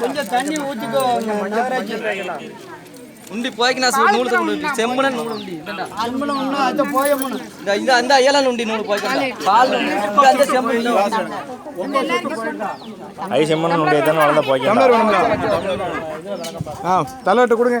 கொஞ்சம் தண்ணி ஊற்றிக்கோ உண்டி ఉండి పోయికి నా నూలు ఉండి చెమ్మన నూలు ఉండి ఇందా ఇందా అయ్యేలా ఉండి నూలు పోయిక పాలు అంత చెమ్మ ஐ செம்மன் உடைய தான் வளர்ந்த போய்க்கலாம் தலைவர்கிட்ட கொடுங்க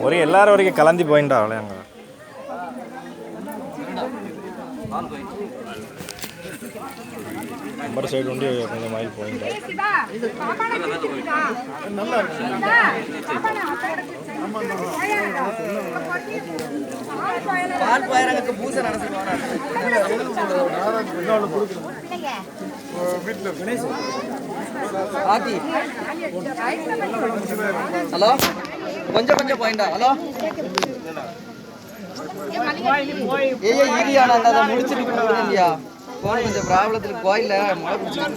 ஒரு எல்லாரும் வரைக்கும் கலந்து போயிட்டா அவ்வளோ அங்கே. நம்பர் சைடு உண்டு கொஞ்சம் மைல் போயிட்டா பால் போயிடறதுக்கு பூசை நடந்துருவாங்க ஆத்தி ஹலோ? கொஞ்சம் கொஞ்சம் போயிண்டா ஹலோ? ஏய் ஈரியாடா அந்த அதை முடிச்சிட்டு போடுறியா போன கொஞ்சம் ப்ராப்ளத்தில் கோயில்ல மழை பிடிச்சிட்டு